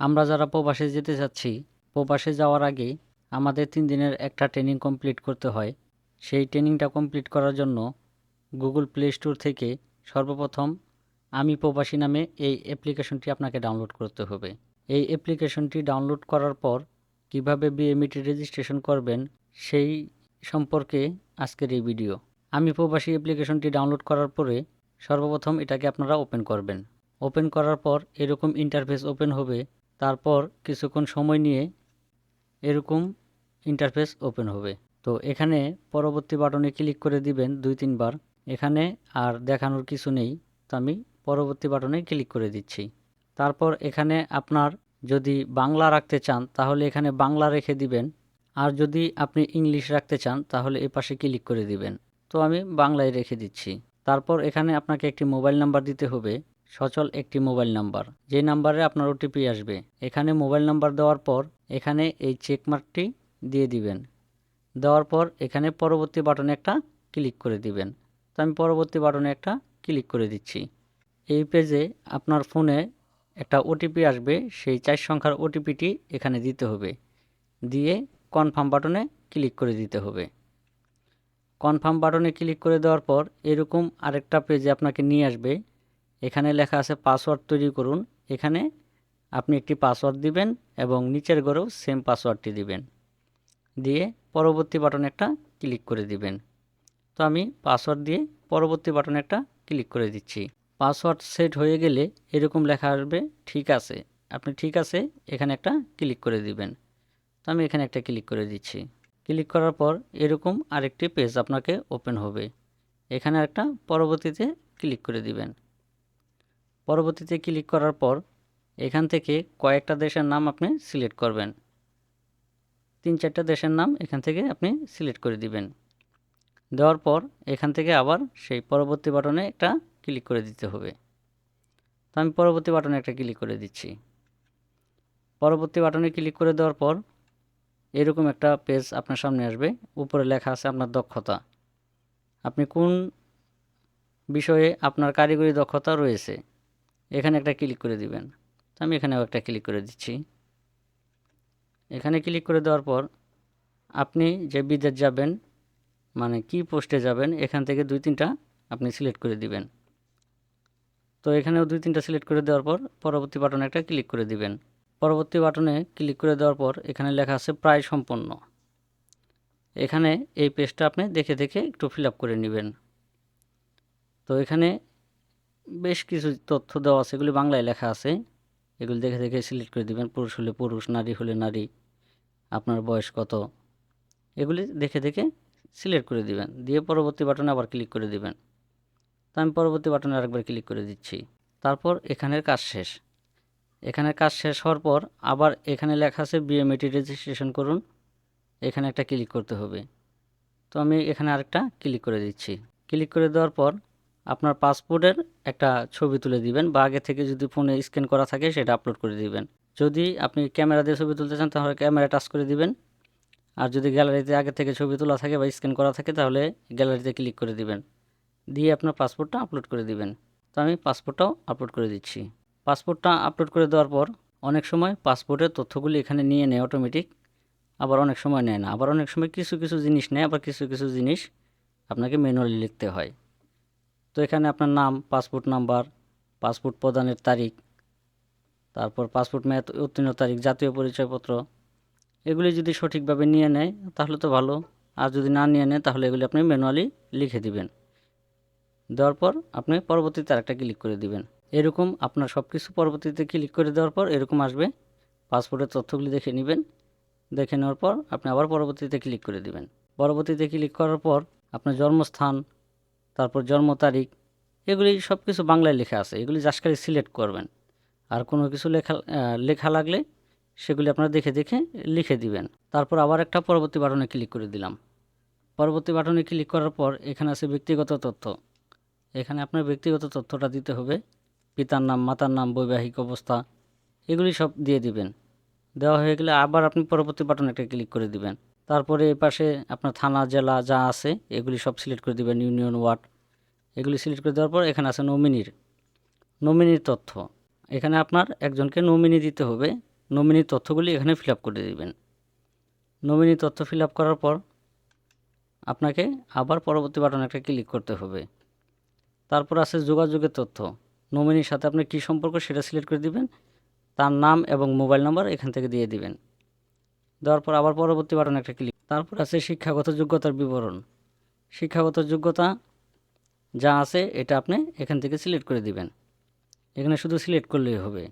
আমরা যারা প্রবাসে যেতে চাচ্ছি প্রবাসে যাওয়ার আগে আমাদের তিন দিনের একটা ট্রেনিং কমপ্লিট করতে হয়। সেই ট্রেনিংটা কমপ্লিট করার জন্য গুগল প্লে স্টোর থেকে সর্বপ্রথম আমি প্রবাসী নামে এই অ্যাপ্লিকেশনটি আপনাকে ডাউনলোড করতে হবে। এই অ্যাপ্লিকেশনটি ডাউনলোড করার পর কীভাবে বিএমইটি রেজিস্ট্রেশন করবেন সেই সম্পর্কে আজকের এই ভিডিও আমি প্রবাসী অ্যাপ্লিকেশনটি ডাউনলোড করার পরে সর্বপ্রথম এটাকে আপনারা ওপেন করবেন। ওপেন করার পর এরকম ইন্টারফেস ওপেন হবে তারপর কিছুক্ষণ সময় নিয়ে এরকম ইন্টারফেস ওপেন হবে। তো এখানে পরবর্তী বাটনে ক্লিক করে দিবেন দুই তিনবার এখানে আর দেখানোর কিছু নেই, তো আমি পরবর্তী বাটনে ক্লিক করে দিচ্ছি। তারপর এখানে আপনার যদি বাংলা রাখতে চান, তাহলে এখানে বাংলা রেখে দিবেন। আর যদি আপনি ইংলিশ রাখতে চান, তাহলে এ পাশে ক্লিক করে দিবেন। তো আমি বাংলায় রেখে দিচ্ছি। তারপর এখানে আপনাকে একটি মোবাইল নাম্বার দিতে হবে। সচল একটি মোবাইল নাম্বার। যে নাম্বারে আপনার ওটিপি আসবে, এখানে মোবাইল নাম্বার দেওয়ার পর এখানে এই চেকমার্কটি দিয়ে দিবেন। দেওয়ার পর এখানে পরবর্তী বাটনে একটা ক্লিক করে দিবেন। তো আমি পরবর্তী বাটনে একটা ক্লিক করে দিচ্ছি। এই পেজে আপনার ফোনে একটা ওটিপি আসবে, সেই চার সংখ্যার ওটিপিটি এখানে দিতে হবে। দিয়ে কনফার্ম বাটনে ক্লিক করে দিতে হবে। কনফার্ম বাটনে ক্লিক করে দেওয়ার পর এরকম আরেকটা পেজে আপনাকে নিয়ে আসবে এখানে লেখা আছে পাসওয়ার্ড তৈরি করুন। এখানে আপনি একটি পাসওয়ার্ড দিবেন এবং নিচের ঘরেও সেম পাসওয়ার্ডটি দিবেন। দিয়ে পরবর্তী বাটনে একটা ক্লিক করে দিবেন। তো আমি পাসওয়ার্ড দিয়ে পরবর্তী বাটনে একটা ক্লিক করে দিচ্ছি। পাসওয়ার্ড সেট হয়ে গেলে এরকম লেখা আসবে, ঠিক আছে। আপনি ঠিক আছে, এখানে একটা ক্লিক করে দিবেন। তো আমি এখানে একটা ক্লিক করে দিচ্ছি। ক্লিক করার পর এরকম আরেকটি পেজ আপনাকে ওপেন হবে। এখানে একটা পরবর্তীতে ক্লিক করে দিবেন। পরবর্তীতে ক্লিক করার পর এখান থেকে কয়েকটা দেশের নাম আপনি সিলেক্ট করবেন। তিন চারটা দেশের নাম এখান থেকে আপনি সিলেক্ট করে দিবেন। দেওয়ার পর এখান থেকে আবার সেই পরবর্তী বাটনে একটা ক্লিক করে দিতে হবে। তো আমি পরবর্তী বাটনে একটা ক্লিক করে দিচ্ছি। পরবর্তী বাটনে ক্লিক করে দেওয়ার পর এরকম একটা পেজ আপনার সামনে আসবে। উপরে লেখা আছে আপনার দক্ষতা। আপনি কোন বিষয়ে আপনার কারিগরি দক্ষতা রয়েছে? এখানে একটা ক্লিক করে দিবেন। তো আমি এখানেও একটা ক্লিক করে দিচ্ছি। এখানে ক্লিক করে দেওয়ার পর আপনি যে বিদেশ যাবেন মানে কি পোস্টে যাবেন, এখান থেকে দুই তিনটা আপনি সিলেক্ট করে দিবেন। তো এখানেও দুই তিনটা সিলেক্ট করে দেওয়ার পর পরবর্তী বাটনে একটা ক্লিক করে দিবেন। পরবর্তী বাটনে ক্লিক করে দেওয়ার পর এখানে লেখা আছে প্রায় সম্পন্ন। এখানে এই পেজটা আপনি দেখে দেখে একটু ফিল করে নেবেন। তো এখানে বেশ কিছু তথ্য দেওয়া আছে, এগুলি বাংলায় লেখা আছে। এগুলি দেখে দেখে সিলেক্ট করে দিবেন, পুরুষ হলে পুরুষ, নারী হলে নারী, আপনার বয়স কত। এগুলি দেখে দেখে সিলেক্ট করে দিবেন, দিয়ে পরবর্তী বাটনে আবার ক্লিক করে দিবেন। তো আমি পরবর্তী বাটনে আরেকবার ক্লিক করে দিচ্ছি। তারপর এখানের কাজ শেষ। এখানে কাজ শেষ হওয়ার পর আবার এখানে লেখা আছে বিএমএটি রেজিস্ট্রেশন করুন। এখানে একটা ক্লিক করতে হবে। তো আমি এখানে আরেকটা ক্লিক করে দিচ্ছি। ক্লিক করে দেওয়ার পর আপনার পাসপোর্টের একটা ছবি তুলে দিবেন বা আগে থেকে যদি ফোনে স্ক্যান করা থাকে সেটা আপলোড করে দিবেন। যদি আপনি ক্যামেরা দিয়ে ছবি তুলতে চান তাহলে ক্যামেরা টাচ করে দিবেন। আর যদি গ্যালারিতে আগে থেকে ছবি তোলা থাকে বা স্ক্যান করা থাকে তাহলে গ্যালারিতে ক্লিক করে দিবেন। দিয়ে আপনার পাসপোর্টটা আপলোড করে দিবেন। তো আমি পাসপোর্টটাও আপলোড করে দিচ্ছি। পাসপোর্টটা আপলোড করে দেওয়ার পর অনেক সময় পাসপোর্টের তথ্যগুলি এখানে নিয়ে নেয় অটোমেটিক আবার অনেক সময় নেয় না। আবার অনেক সময় কিছু কিছু জিনিস নেয়, আবার কিছু কিছু জিনিস আপনাকে ম্যানুয়ালি লিখতে হয়। তো এখানে আপনার নাম, পাসপোর্ট নাম্বার, পাসপোর্ট প্রদানের তারিখ, তারপর পাসপোর্ট মেয়াদ উত্তীর্ণ তারিখ, জাতীয় পরিচয়পত্র। এগুলি যদি সঠিকভাবে নিয়ে নেয়, তাহলে তো ভালো। আর যদি না নিয়ে নেয়, তাহলে এগুলি আপনি ম্যানুয়ালি লিখে দিবেন। দেওয়ার পর আপনি পরবর্তীতে আরেকটা ক্লিক করে দিবেন। এরকম আপনার সব কিছু পরবর্তীতে ক্লিক করে দেওয়ার পর এরকম আসবে। পাসপোর্টের তথ্যগুলি দেখে নেবেন। দেখে নেওয়ার পর আপনি আবার পরবর্তীতে ক্লিক করে দিবেন। পরবর্তীতে ক্লিক করার পর আপনার জন্মস্থান, তারপর জন্ম তারিখ এগুলি সব কিছু বাংলায় লেখা আছে। এগুলি জাস্ট সিলেক্ট করবেন। আর কোনো কিছু লেখা লেখা লাগলে সেগুলি আপনারা দেখে দেখে লিখে দিবেন। তারপর আবার একটা পরবর্তী বাটনে ক্লিক করে দিলাম। পরবর্তী বাটনে ক্লিক করার পর এখানে আছে ব্যক্তিগত তথ্য। এখানে আপনার ব্যক্তিগত তথ্যটা দিতে হবে। পিতার নাম, মাতার নাম, বৈবাহিক অবস্থা, এগুলি সব দিয়ে দিবেন। দেওয়া হয়ে গেলে আবার আপনি পরবর্তী বাটনে একটা ক্লিক করে দিবেন। তারপরে এ পাশে আপনার থানা, জেলা যা আছে, এগুলি সব সিলেক্ট করে দিবেন। ইউনিয়ন, ওয়ার্ড এগুলি সিলেক্ট করে দেওয়ার পর এখানে আছে নমিনির। নমিনির তথ্য। এখানে আপনার একজনকে নমিনি দিতে হবে। নমিনির তথ্যগুলি এখানে ফিল করে দেবেন। নমিনি তথ্য ফিল করার পর আপনাকে আবার পরবর্তী বাটনে একটা ক্লিক করতে হবে। তারপর আছে যোগাযোগের তথ্য। নমিনির সাথে আপনি কী সম্পর্ক সেটা সিলেক্ট করে দিবেন। তার নাম এবং মোবাইল নাম্বার এখান থেকে দিয়ে দিবেন। দেওয়ার পর আবার পরবর্তী বাটনে একটা ক্লিক। তারপর আছে শিক্ষাগত যোগ্যতার বিবরণ। শিক্ষাগত যোগ্যতা যা আছে এটা আপনি এখান থেকে সিলেক্ট করে দিবেন। এখানে শুধু সিলেক্ট করলেই হবে।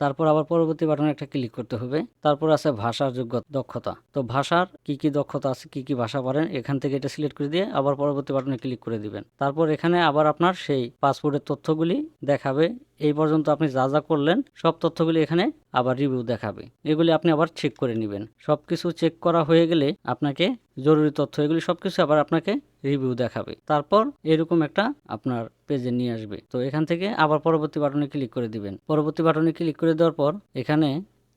তারপর আবার পরবর্তী বাটনে একটা ক্লিক করতে হবে। তারপর আছে ভাষার যোগ্য দক্ষতা। তো ভাষার কি কি দক্ষতা আছে, কি কি ভাষা পারেন, এখান থেকে এটা সিলেক্ট করে দিয়ে আবার পরবর্তী বাটনে ক্লিক করে দিবেন। তারপর এখানে আবার আপনার সেই পাসপোর্টের তথ্যগুলি দেখাবে। এই পর্যন্ত আপনি যা যা করলেন, সব তথ্যগুলি এখানে আবার রিভিউ দেখাবে। এগুলি আপনি আবার চেক করে নেবেন। সব কিছু চেক করা হয়ে গেলে আপনাকে জরুরি তথ্য, এগুলি সব কিছু আবার আপনাকে রিভিউ দেখাবে। তারপর এরকম একটা আপনার পেজে নিয়ে আসবে। তো এখান থেকে আবার পরবর্তী বাটনে ক্লিক করে দিবেন। পরবর্তী বাটনে ক্লিক করে দেওয়ার পর এখানে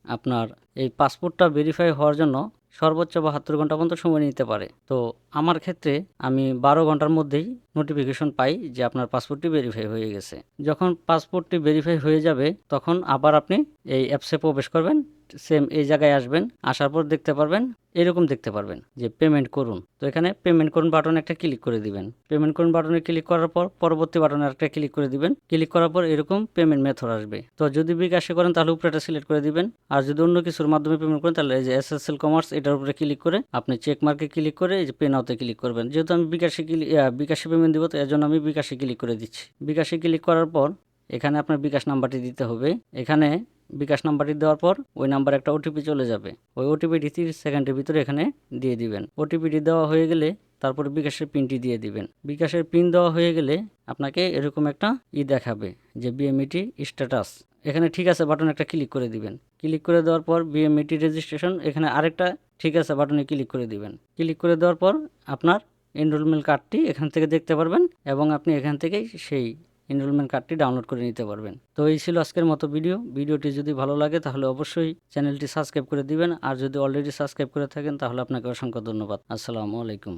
আপনার এই পাসপোর্টটা ভেরিফাই হওয়ার জন্য সর্বোচ্চ বাহাত্তর ঘণ্টা পর্যন্ত সময় নিতে পারে। তো আমার ক্ষেত্রে আমি বারো ঘণ্টার মধ্যেই নোটিফিকেশন পাই যে আপনার পাসপোর্টটি ভেরিফাই হয়ে গেছে। যখন পাসপোর্টটি ভেরিফাই হয়ে যাবে, তখন আবার আপনি এই অ্যাপসে প্রবেশ করবেন। সেম এই জায়গায় আসবেন, আসার পর দেখতে পারবেন, এরকম দেখতে পারবেন যে পেমেন্ট করুন। তো এখানে পেমেন্ট করুন বাটনে একটা ক্লিক করে দিবেন। পেমেন্ট করুন বাটনে ক্লিক করার পর পরবর্তী বাটনে একটা ক্লিক করে দিবেন। ক্লিক করার পর এরকম পেমেন্ট মেথড আসবে। তো যদি বিকাশে করেন তাহলে উপরে একটা সিলেক্ট করে দিবেন। আর যদি অন্য কিছুর মাধ্যমে পেমেন্ট করেন তাহলে এই যে এস এস এল কমার্স এটার উপরে ক্লিক করে আপনি চেক মার্কে ক্লিক করে এই যে পে নাওতে ক্লিক করবেন। যেহেতু আমি বিকাশে ক্লিক বিকাশে পেমেন্ট দিব, তো এর জন্য আমি বিকাশে ক্লিক করে দিচ্ছি। বিকাশে ক্লিক করার পর এখানে আপনার বিকাশ নাম্বারটি দিতে হবে। এখানে বিকাশ নাম্বারটি দেওয়ার পর ওই নাম্বারে একটা ওটিপি চলে যাবে। ওই ওটিপিটি তিরিশ সেকেন্ডের ভিতরে এখানে দিয়ে দিবেন। ওটিপিটি দেওয়া হয়ে গেলে তারপরে বিকাশের পিনটি দিয়ে দিবেন। বিকাশের পিন দেওয়া হয়ে গেলে আপনাকে এরকম একটা ই দেখাবে যে বিএমইটি স্ট্যাটাস এখানে ঠিক আছে বাটন একটা ক্লিক করে দিবেন। ক্লিক করে দেওয়ার পর বিএমইটি রেজিস্ট্রেশন এখানে আরেকটা ঠিক আছে বাটনে ক্লিক করে দিবেন। ক্লিক করে দেওয়ার পর আপনার এনরোলমেন্ট কার্ডটি এখান থেকে দেখতে পারবেন এবং আপনি এখান থেকেই সেই এনরোলমেন্ট কার্ডটি ডাউনলোড করে নিতে পারবেন। তো এই ছিল আজকের মতো ভিডিও ভিডিওটি যদি ভালো লাগে, তাহলে অবশ্যই চ্যানেলটি সাবস্ক্রাইব করে দিবেন। আর যদি অলরেডি সাবস্ক্রাইব করে থাকেন, তাহলে আপনাকে অসংখ্য ধন্যবাদ। আসসালামু আলাইকুম।